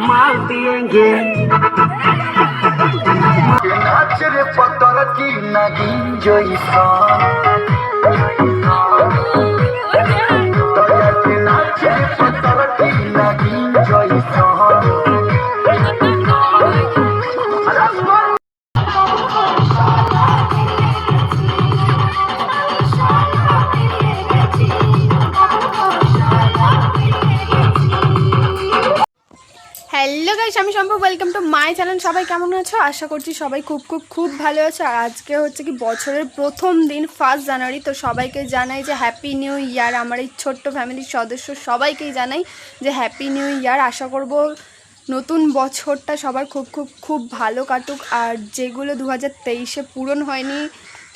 माल दिएंगे नाच रे पतर की नगी जो इंसान হ্যালো গাইস আমি সম্ভব। ওয়েলকাম টু মাই চ্যানেল সবাই কেমন আছো? আশা করছি সবাই খুব খুব খুব ভালো আছো। আর আজকে হচ্ছে কি বছরের প্রথম দিন ফার্স্ট জানুয়ারি। তো সবাইকে জানাই যে হ্যাপি নিউ ইয়ার আমার এই ছোট্ট ফ্যামিলির সদস্য সবাইকেই জানাই যে হ্যাপি নিউ ইয়ার আশা করব নতুন বছরটা সবার খুব খুব খুব ভালো কাটুক। আর যেগুলো দু হাজার তেইশে পূরণ হয়নি,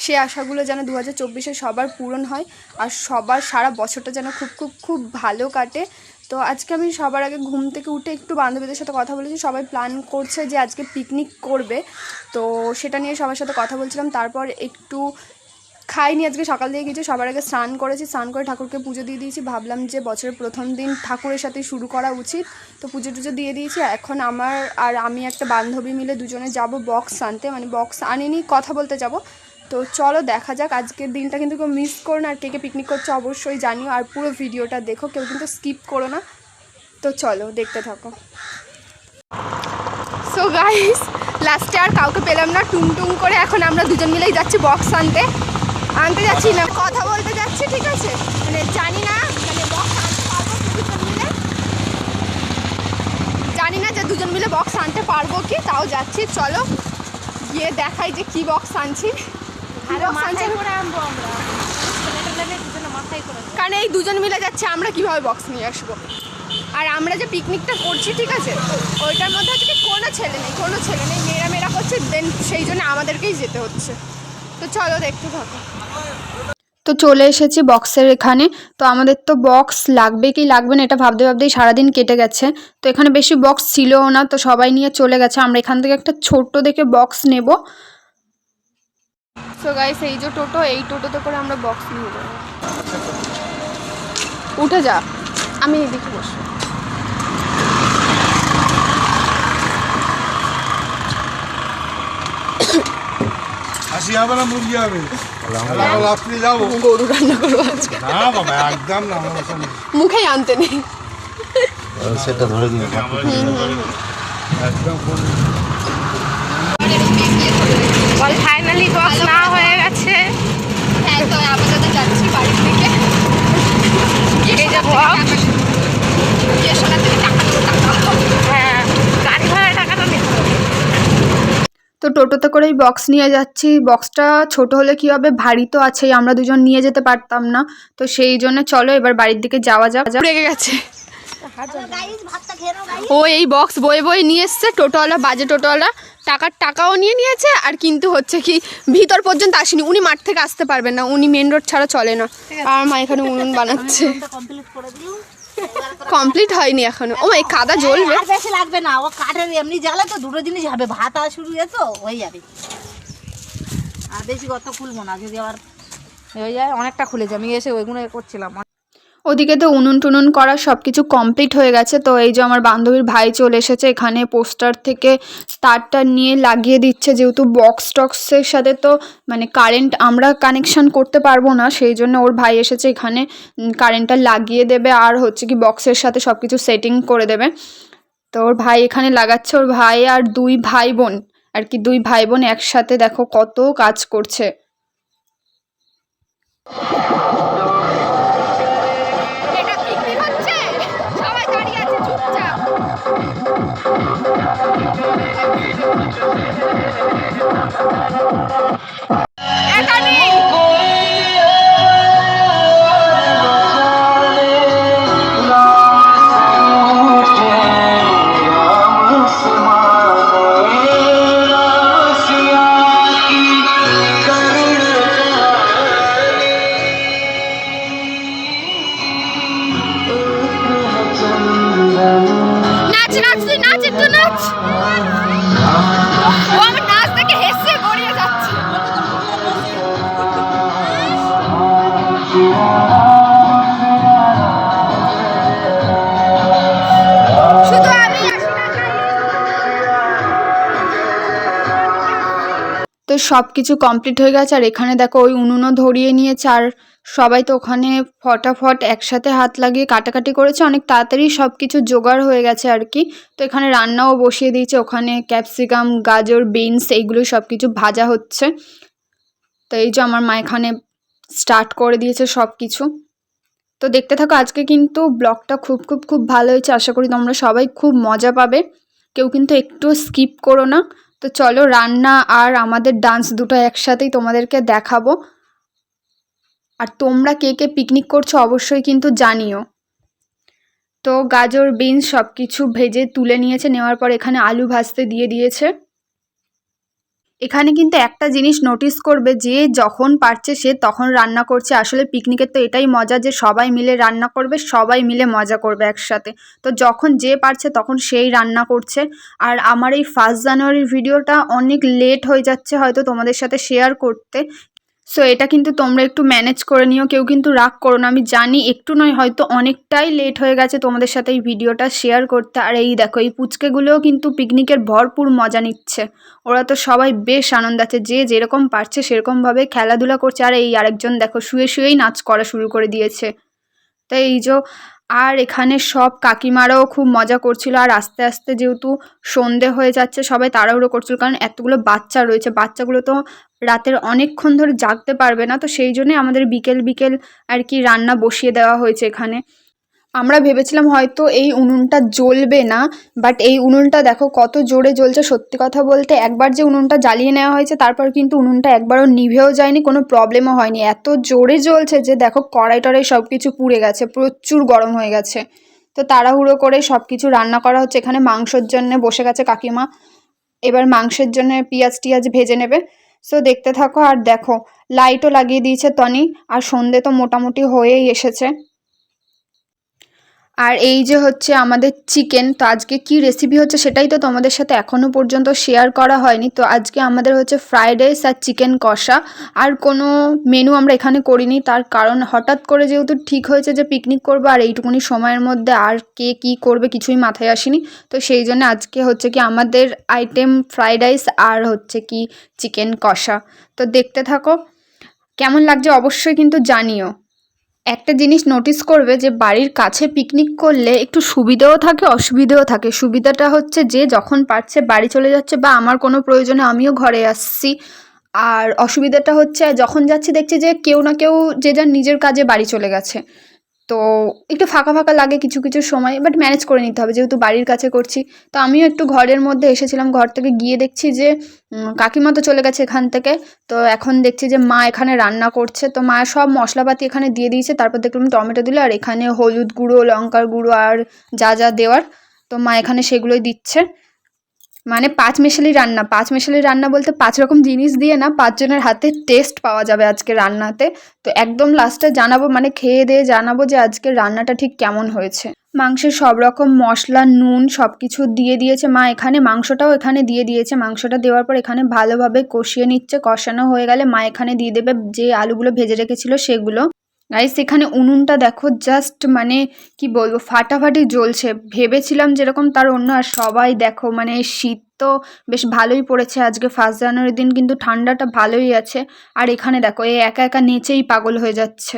সে আশাগুলো যেন দু হাজার সবার পূরণ হয়। আর সবার, সারা বছরটা যেন খুব খুব খুব ভালো কাটে। তো আজকে আমি সবার আগে ঘুম থেকে উঠে একটু বান্ধবীদের সাথে কথা বলেছি। সবাই প্ল্যান করছে যে আজকে পিকনিক করবে। তো সেটা নিয়ে সবার সাথে কথা বলছিলাম। তারপর একটু খাইনি আজকে, সকাল দিয়ে গেছি সবার আগে স্নান করেছি। স্নান করে ঠাকুরকে পুজো দিয়ে দিয়েছি। ভাবলাম যে বছরের প্রথম দিন ঠাকুরের সাথে শুরু করা উচিত। তো পুজো টুজো দিয়ে দিয়েছি। এখন আমার আর আমি একটা বান্ধবী মিলে দুজনে যাব বক্স আনতে। মানে বক্স আনিনি, কথা বলতে যাব। তো চলো দেখা যাক, আজকের দিনটা কিন্তু কেউ মিস করো না, আর কে কে পিকনিক করছে অবশ্যই জানিও, আর পুরো ভিডিওটা দেখো, কেউ কিন্তু স্কিপ করো না। তো চলো, দেখতে থাকো। সো গাইস লাস্টে আর কাউকে পেলাম না টুং করে এখন আমরা দুজন মিলেই যাচ্ছি বক্স আনতে। আনতে যাচ্ছি না, কথা বলতে যাচ্ছি, ঠিক আছে? মানে জানি না মানে বক্স আনতে পারব দুজন মিলে? জানি না যে দুজন মিলে বক্স আনতে পারব কি, তাও যাচ্ছি, চলো। গিয়ে দেখাই যে কি বক্স আনছি। কারণ এই দুজন মিলে যাচ্ছে আমরা কীভাবে বক্স নিয়ে আসব? আর আমরা যে পিকনিকটা করছি ঠিক আছে? ওইটার মধ্যে হচ্ছে কি কোনো ছেলে নেই কোনো ছেলে নেই মেয়েরা মেয়েরা করছে দেন সেই জন্য আমাদেরকেই যেতে হচ্ছে। তো চলো দেখতে থাকো। তো চলে এসেছি বক্সের এখানে। তো আমাদের তো বক্স লাগবে কি লাগবে না এটা ভাবতে ভাবতেই সারাদিন কেটে গেছে। তো এখানে বেশি বক্স ছিলও না তো সবাই নিয়ে চলে গেছে। আমরা এখান থেকে একটা ছোট্ট দেখে বক্স নেব। সো গাইস এই যে টোটো এই টোটোতে করে আমরা বক্স নিয়ে যাব। উঠে যা। আমি এদিকে বসবো হাসি হবে না মুরগি হবে। আপনি যাব গরু রান্না করব আজকে। না বাবা একদম না আমার মুখেই আনতে নেই। সেটা ধরে একদম ফাইনালি বক্স না হয়ে গেছে। হ্যাঁ তো আপাতত যাচ্ছি বাড়ির দিকে এই যে বক্স হ্যাঁ গাড়ি ভাড়া টাকা নিতে তো টোটোতে করেই বক্স নিয়ে যাচ্ছি। বক্সটা ছোট হলে কি হবে? ভারী তো আছেই আমরা দুজন নিয়ে যেতে পারতাম না। তো সেই জন্য চলো এবার বাড়ির দিকে যাওয়া যাক। রেগে গেছে। ও এই বক্স বয়ে বয়ে নিয়ে এসছে টোটোওয়ালা বাজে টোটোওয়ালা। টাকার টাকাও নিয়ে নিয়েছে আর কিন্তু হচ্ছে কি ভিতর পর্যন্ত আসেনি। উনি মাঠ থেকে আসতে পারবেন না উনি মেন রোড ছাড়া চলে না। আর মা এখানে উনুন বানাচ্ছে। কমপ্লিট হয়নি এখনও। ও এই কাদা জ্বলবে। আর বেশি লাগবে না ও কাঠের এমনি জ্বালে তো দুটো জিনিস হবে ভাত আর শুরু হয়ে তো হয়ে যাবে। আর বেশি কত খুলবো না যদি আবার হয়ে যায় অনেকটা খুলেছে আমি এসে ওইগুলো করছিলাম। ওদিকে তো উনুন টুনুন করা সব কিছু কমপ্লিট হয়ে গেছে। তো এই যে আমার বান্ধবীর ভাই চলে এসেছে, এখানে পোস্টার থেকে তারটা নিয়ে লাগিয়ে দিচ্ছে। যেহেতু বক্স টক্সের সাথে তো মানে কারেন্ট আমরা কানেকশন করতে পারব না, সেই জন্য ওর ভাই এসেছে এখানে কারেন্টটা লাগিয়ে দেবে আর হচ্ছে কি বক্সের সাথে সব কিছু সেটিং করে দেবে। তো ওর ভাই এখানে লাগাচ্ছে, ওর ভাই আর দুই ভাই বোন, আর কি দুই ভাই বোন একসাথে দেখো কত কাজ করছে। সব কিছু কমপ্লিট হয়ে গেছে। আর এখানে দেখো ওই উনুনও ধরিয়ে নিয়েছে। আর সবাই তো ওখানে ফটাফট একসাথে হাত লাগিয়ে কাটাকাটি করেছে। অনেক তাড়াতাড়ি সব কিছু জোগাড় হয়ে গেছে আর কি। তো এখানে রান্নাও বসিয়ে দিয়েছে। ওখানে ক্যাপসিকাম গাজর বিনস এইগুলো সব কিছু ভাজা হচ্ছে। তো এই যে আমার মা এখানে স্টার্ট করে দিয়েছে সব কিছু তো দেখতে থাকো, আজকে কিন্তু ব্লগটা খুব খুব খুব ভালো হয়েছে। আশা করি তোমরা সবাই খুব মজা পাবে। কেউ কিন্তু একটু স্কিপ করো না। তো চলো রান্না আর আমাদের ডান্স দুটো একসাথেই তোমাদেরকে দেখাবো। আর তোমরা কে কে পিকনিক করছ অবশ্যই কিন্তু জানিও। তো গাজর বিনস সব কিছু ভেজে তুলে নিয়েছে, নেওয়ার পর এখানে আলু ভাজতে দিয়ে দিয়েছে। এখানে কিন্তু একটা জিনিস নোটিস করবে যে যখন পারছে সে তখন রান্না করছে। আসলে পিকনিকের তো এটাই মজা যে সবাই মিলে রান্না করবে, সবাই মিলে মজা করবে একসাথে। তো যখন যে পারছে তখন সেই রান্না করছে। আর আমার এই ফার্স্ট জানুয়ারির ভিডিওটা অনেক লেট হয়ে যাচ্ছে হয়তো তোমাদের সাথে শেয়ার করতে। সো এটা কিন্তু তোমরা একটু ম্যানেজ করে নিও। কেউ কিন্তু রাগ করো না। আমি জানি একটু নয়, হয়তো অনেকটাই লেট হয়ে গেছে তোমাদের সাথে এই ভিডিওটা শেয়ার করতে। আর এই দেখো, এই পুচকেগুলোও কিন্তু পিকনিকের ভরপুর মজা নিচ্ছে। ওরা তো সবাই বেশ আনন্দ আছে। যে যেরকম পারছে সেরকমভাবে খেলাধুলা করছে। আর এই আরেকজন দেখো, শুয়ে শুয়েই নাচ করা শুরু করে দিয়েছে। তাই এই যে, আর এখানে সব কাকিমারাও খুব মজা করছিল। আর আস্তে আস্তে যেহেতু সন্ধে হয়ে যাচ্ছে, সবাই তাড়াহুড়ো করছিল। কারণ এতগুলো বাচ্চা রয়েছে। বাচ্চাগুলো তো রাতের অনেকক্ষণ ধরে জাগতে পারবে না, তো সেই জন্যে আমাদের বিকেল বিকেল আর কি রান্না বসিয়ে দেওয়া হয়েছে এখানে। আমরা ভেবেছিলাম হয়তো এই উনুনটা জ্বলবে না বাট এই উনুনটা দেখো কত জোরে জ্বলছে। সত্যি কথা বলতে একবার যে উনুনটা জ্বালিয়ে নেওয়া হয়েছে, তারপর কিন্তু উনুনটা একবারও নিভেও যায়নি, কোনো প্রবলেমও হয়নি। এত জোরে জ্বলছে যে দেখো কড়াই টড়াই সব কিছু পুড়ে গেছে, প্রচুর গরম হয়ে গেছে। তো তাড়াহুড়ো করে সব কিছু রান্না করা হচ্ছে। এখানে মাংসর জন্য বসে গেছে কাকিমা। এবার মাংসের জন্য পেঁয়াজ টিয়াজ ভেজে নেবে। সো দেখতে থাকো আর দেখো লাইটও লাগিয়ে দিয়েছে টনি, আর সন্ধে তো মোটামুটি হয়েই এসেছে। আর এই যে হচ্ছে আমাদের চিকেন তো আজকে কি রেসিপি হচ্ছে সেটাই তো তোমাদের সাথে এখনও পর্যন্ত শেয়ার করা হয়নি। তো আজকে আমাদের হচ্ছে ফ্রাইড রাইস আর চিকেন কষা। আর কোনো মেনু আমরা এখানে করিনি, তার কারণ হঠাৎ করে যেহেতু ঠিক হয়েছে যে পিকনিক করব, আর এইটুকুনি সময়ের মধ্যে আর কে কী করবে কিছুই মাথায় আসেনি। তো সেই জন্য আজকে হচ্ছে কি আমাদের আইটেম ফ্রাইড রাইস আর হচ্ছে কি চিকেন কষা। তো দেখতে থাকো। কেমন লাগছে অবশ্যই কিন্তু জানিও। একটা জিনিস নোটিস করবে যে বাড়ির কাছে পিকনিক করলে একটু সুবিধাও থাকে, অসুবিধাও থাকে। সুবিধাটা হচ্ছে যে যখন পারছে বাড়ি চলে যাচ্ছে বা আমার কোনো প্রয়োজনে আমিও ঘরে আসছি। আর অসুবিধাটা হচ্ছে যখন যাচ্ছি দেখছি যে কেউ না কেউ যে যার নিজের কাজে বাড়ি চলে গেছে। তো একটু ফাঁকা ফাঁকা লাগে কিছু কিছু সময় বাট ম্যানেজ করে নিতে হবে। যেহেতু বাড়ির কাছে করছি, তো আমিও একটু ঘরের মধ্যে এসেছিলাম, ঘর থেকে গিয়ে দেখছি যে কাকিমা তো চলে গেছে এখান থেকে, তো এখন দেখছি যে মা এখানে রান্না করছে, তো মা সব মশলাপাতি এখানে দিয়ে দিয়েছে, তারপর দেখলাম টমেটো দিল, আর এখানে হলুদ গুঁড়ো, লঙ্কার গুঁড়ো, আর যা যা দেওয়ার, তো মা এখানে সেগুলোই দিচ্ছে। মানে পাঁচ মেশালি রান্না, পাঁচ মেশালি রান্না বলতে পাঁচ রকম জিনিস দিয়ে না পাঁচজনের হাতে টেস্ট পাওয়া যাবে আজকে রান্নাতে। তো একদম লাস্টে জানাব মানে খেয়ে দিয়ে জানাব যে আজকে রান্নাটা ঠিক কেমন হয়েছে। মাংসের সব রকম মশলা, নুন সব কিছু দিয়ে দিয়েছে মা এখানে, মাংসটাও এখানে দিয়ে দিয়েছে। মাংসটা দেওয়ার পর এখানে ভালোভাবে কষিয়ে নিচ্ছে। কষানো হয়ে গেলে মা এখানে দিয়ে দেবে যে আলুগুলো ভেজে রেখেছিল সেগুলো। গাইস এখানে উনুনটা দেখো জাস্ট মানে কি বলব, ফাটাফাটি জ্বলছে। ভেবেছিলাম যেরকম তার অন্য, আর সবাই দেখো মানে শীত তো বেশ ভালোই পড়েছে আজকে ফার্স্ট জানুয়ারির দিন কিন্তু ঠান্ডাটা ভালোই আছে। আর এখানে দেখো এই একা একা নেচেই পাগল হয়ে যাচ্ছে।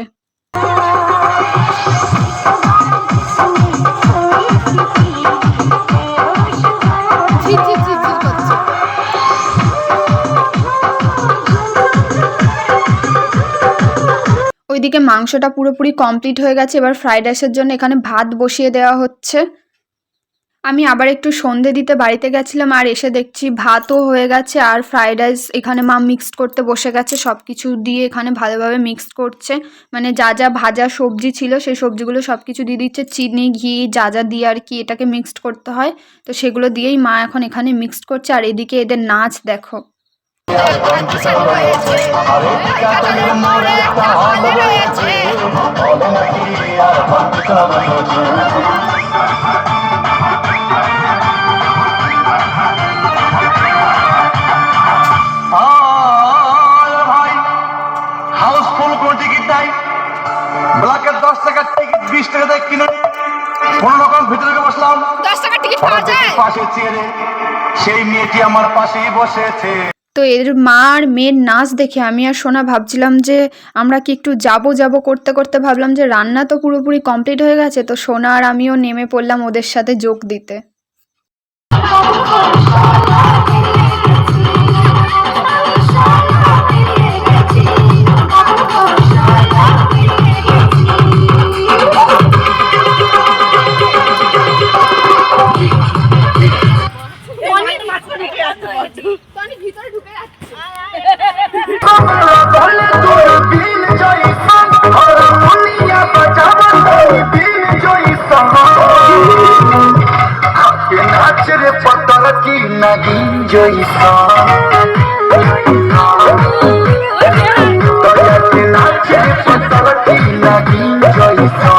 ওইদিকে মাংসটা পুরোপুরি কমপ্লিট হয়ে গেছে। এবার ফ্রাইড রাইসের জন্য এখানে ভাত বসিয়ে দেওয়া হচ্ছে। আমি আবার একটু সন্ধে দিতে বাড়িতে গেছিলাম আর এসে দেখছি ভাতও হয়ে গেছে আর ফ্রাইড রাইস এখানে মা মিক্সড করতে বসে গেছে। সব কিছু দিয়ে এখানে ভালোভাবে মিক্সড করছে। মানে যা যা ভাজা সবজি ছিল সেই সবজিগুলো সব কিছু দিয়ে দিচ্ছে। চিনি, ঘি যা যা দিয়ে আর কি এটাকে মিক্সড করতে হয়। তো সেগুলো দিয়েই মা এখন এখানে মিক্সড করছে। আর এদিকে এদের নাচ দেখো। ব্ল্যাকের দশ টাকার টিকিট বিশ টাকা দিয়ে কিনে কোন রকম ভিতরে বসলাম। দশ টাকার টিকিট পাওয়া যায়? পাশে চেয়ারে সেই মেয়েটি আমার পাশেই বসেছে। তো এর মা আর মেয়ের নাচ দেখে আমি আর সোনা ভাবছিলাম যে আমরা কি একটু যাব যাব করতে করতে ভাবলাম যে রান্না তো পুরোপুরি কমপ্লিট হয়ে গেছে, তো সোনা আর আমিও নেমে পড়লাম ওদের সাথে যোগ দিতে। নাচরে পতর কি নাগিন জইসা দয়াতে নাচরে পতর কি নাগিন জইসা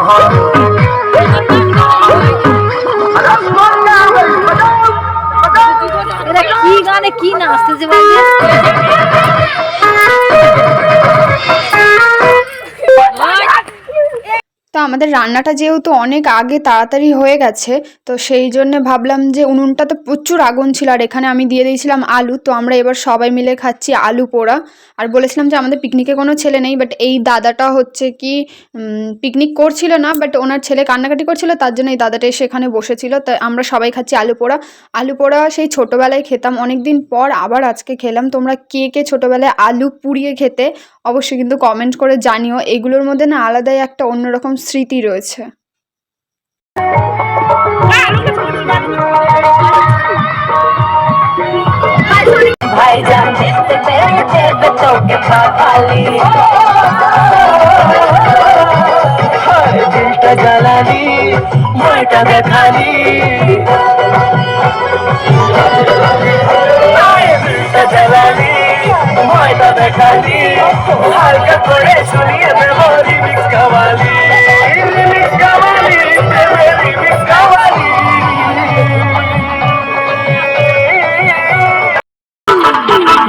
এরা কি গানে কি নাচতেছে বলছে আমাদের রান্নাটা যেহেতু অনেক আগে তাড়াতাড়ি হয়ে গেছে, তো সেই জন্য ভাবলাম যে উনুনটা তো প্রচুর আগুন ছিল আর এখানে আমি দিয়ে দিয়েছিলাম আলু, তো আমরা এবার সবাই মিলে খাচ্ছি আলু পোড়া। আর বলেছিলাম যে আমাদের পিকনিকে কোনো ছেলে নেই বাট এই দাদাটা হচ্ছে কি পিকনিক করছিল না বাট ওনার ছেলে কান্নাকাটি করছিল, তার জন্য এই দাদাটা এসে এখানে বসেছিল, তো আমরা সবাই খাচ্ছি আলু পোড়া। আলু পোড়া সেই ছোটোবেলায় খেতাম অনেক দিন পর আবার আজকে খেলাম। তোমরা কে কে ছোটোবেলায় আলু পুড়িয়ে খেতে অবশ্যই কিন্তু কমেন্ট করে জানিও। এগুলোর মধ্যে না আলাদাই একটা অন্যরকম স্মৃতি রয়েছে। দেখালি।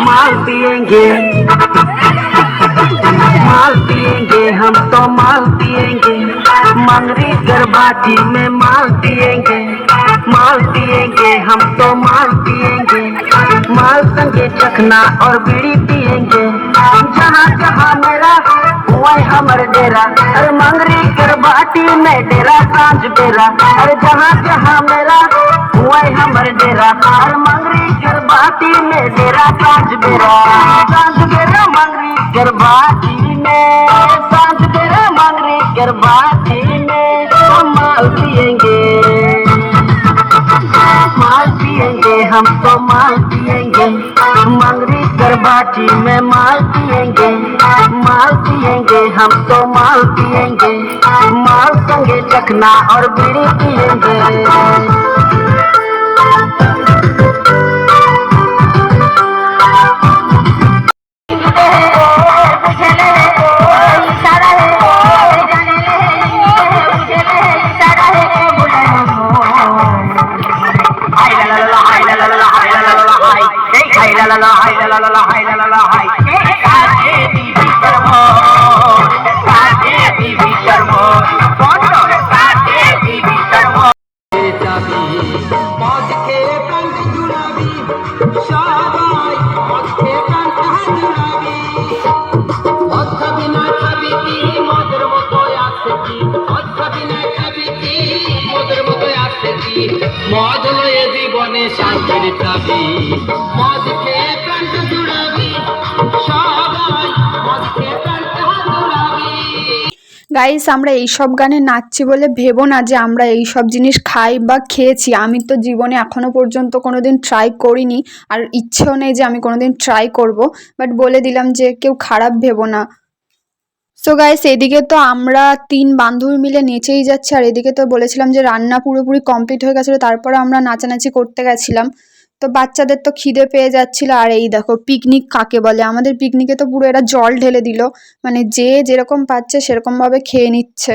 माल दिएँगे। माल दिएँगे हम तो माल दिएँगे। मंगरी गरबाटी में माल दिएँगे। माल पिएँगे, हम तो माल पिएँगे। माल संगे चखना और बीड़ी पिएँगे। जहाँ जहाँ मेरा वही हमर डेरा अरे मंगरी गरबाटी में डेरा, साँझ बेरा अरे जहाँ जहाँ मेरा वही हमर डेरा और मंगरी गरबाटी में डेरा, साँझ बेरा साँझ बेरा मंगरी गरबाटी में, साँझ बेरा मंगरी गरबाटी में हम तो माल पिएँगे मंगरी गरबाटी में माल पिएँगे माल पिएँगे हम तो माल पिएँगे माल संगे चखना और बीड़ी पिएँगे মদ জীবনে শান্তির চাবি। মদ খেয়ে প্রাণটা জুড়াবি, সবাই মদ খেয়ে প্রাণটা জুড়াবি। গাইস আমরা এই সব গানে নাচছি বলে ভেবো না যে আমরা এই সব জিনিস খাই বা খেয়েছি। আমি তো জীবনে এখনও পর্যন্ত কোনোদিন ট্রাই করিনি, আর ইচ্ছেও নেই যে আমি কোনোদিন ট্রাই করব। বাট বলে দিলাম যে কেউ খারাপ ভেবো না। সো গাইস এদিকে তো আমরা তিন বান্ধবী মিলে নেচেই যাচ্ছি, আর এদিকে তো বলেছিলাম যে রান্না পুরোপুরি কমপ্লিট হয়ে গেছিল, তারপরে আমরা নাচানাচি করতে গেছিলাম। তো বাচ্চাদের তো খিদে পেয়ে যাচ্ছিল, আর এই দেখো পিকনিক কাকে বলে? আমাদের পিকনিকে তো পুরো এরা জল ঢেলে দিল মানে যে যেরকম পাচ্ছে সেরকমভাবে খেয়ে নিচ্ছে।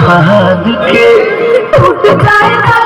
फान के। उठ जाएगा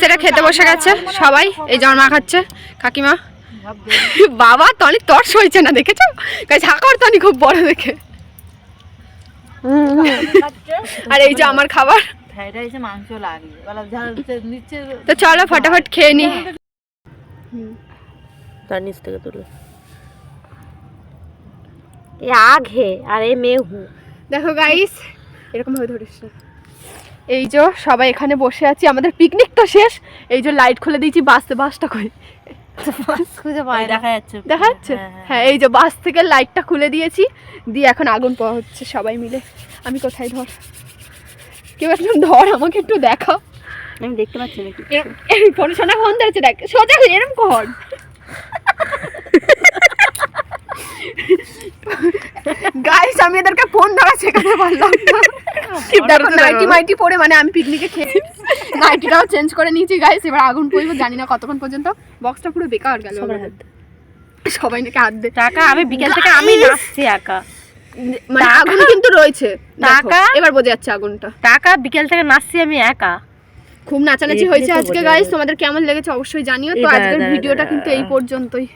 গাইস খেতে বসে গেছে। সবাই এই জন্মা খাচ্ছে। কাকিমা বাবা তো অনেক তর্স হয়েছে না দেখেছ? গাইস হাঁকর তনি খুব বড় দেখে। আর এই যে আমার খাবার। তো চলো ফটাফট খেয়ে নি। তার নিচ থেকে তুলে। এ হে আর এ মেহু। দেখো গাইস এরকম ভাবে ধরিস না। এই যে সবাই এখানে বসে আছি আমাদের পিকনিক তো শেষ। এই যে লাইট খুলে দিয়েছি বাসতে বাসটা কই? দেখা যাচ্ছে। দেখা যাচ্ছে? হ্যাঁ এই যে বাস থেকে লাইটটা খুলে দিয়েছি দিয়ে এখন আগুন পাওয়া হচ্ছে সবাই মিলে। আমি কোথায় ধর? কেউ একজন ধর আমাকে একটু দেখা। আমি দেখতে পাচ্ছি নাকি? এই ফোন সোনা ফোন ধরেছে দেখ সোজা এরম কর। গাইস আমি এদেরকে ফোন ধরা শেখাতে পারলাম না। দেখো নাইটি মাইটি পরে মানে আমি পিকনিকে খেয়ে নাইটিটাও চেঞ্জ করে নিয়েছি গাইস এবার আগুন পড়ব জানি না কতক্ষণ পর্যন্ত। বক্সটা পুরো বেকার গেল। সবাই নাকি হাত দে টাকা আমি বিকেল থেকে আমি নাচছি একা। মানে আগুন কিন্তু রয়েছে। টাকা? এবার বোঝা যাচ্ছে আগুনটা। টাকা বিকেল থেকে নাচছি আমি একা। খুব নাচানাচি হয়েছে আজকে গাইস। তোমাদের কেমন লেগেছে অবশ্যই জানিও। তো আজকের ভিডিওটা কিন্তু এই পর্যন্তই।